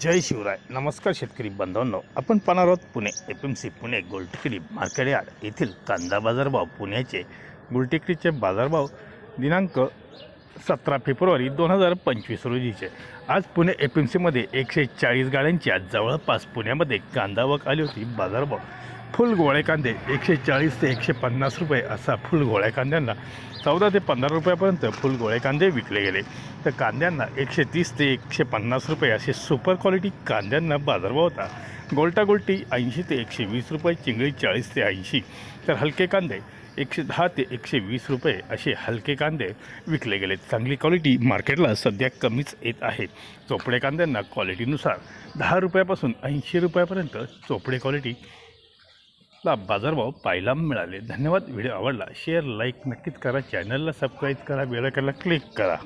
जय शिवराय. नमस्कार शेतकरी बांधवांनो आपण पाहणार आहोत Pune F M C Pune Goltekdi market yard येथील कांदा बाजारभाव पुण्याचे गोलटेकडीचे बाजारभाव दिनांक सतरा फेब्रुवारी दोन हजार पंचवीस रोजीचे. आज पुणे एफ एम सीमध्ये एकशे चाळीस गाड्यांच्या जवळपास पुण्यामध्ये कांदा वक आली होती बाजारभाव. फुल गोळे कांदे एकशे चाळीस ते एकशे पन्नास रुपये असा फुल गोळ्या कांद्यांना चौदा ते पंधरा रुपयापर्यंत फुल गोळे कांदे विकले गेले. तर कांद्यांना एकशे तीस ते एकशे पन्नास रुपये असे सुपर क्वालिटी कांद्यांना बाजारभाव होता. गोल्टा गोल्टी ऐंशी ते एकशे वीस रुपये चिंगळी चाळीस ते ऐंशी. तर हलके कांदे एकशे दहा ते एकशे वीस रुपये असे हलके कांदे विकले गेले. चांगली क्वालिटी मार्केटला सध्या कमीच येत आहे. चोपडे कांद्यांना क्वालिटीनुसार दहा रुपयापासून ऐंशी रुपयापर्यंत चोपडे क्वालिटी ला बाजारभाव पाहायला मिळाले. धन्यवाद. व्हिडिओ आवडला शेअर लाईक नक्कीच करा. चॅनलला सबस्क्राईब करा. बेल क्लिक करा.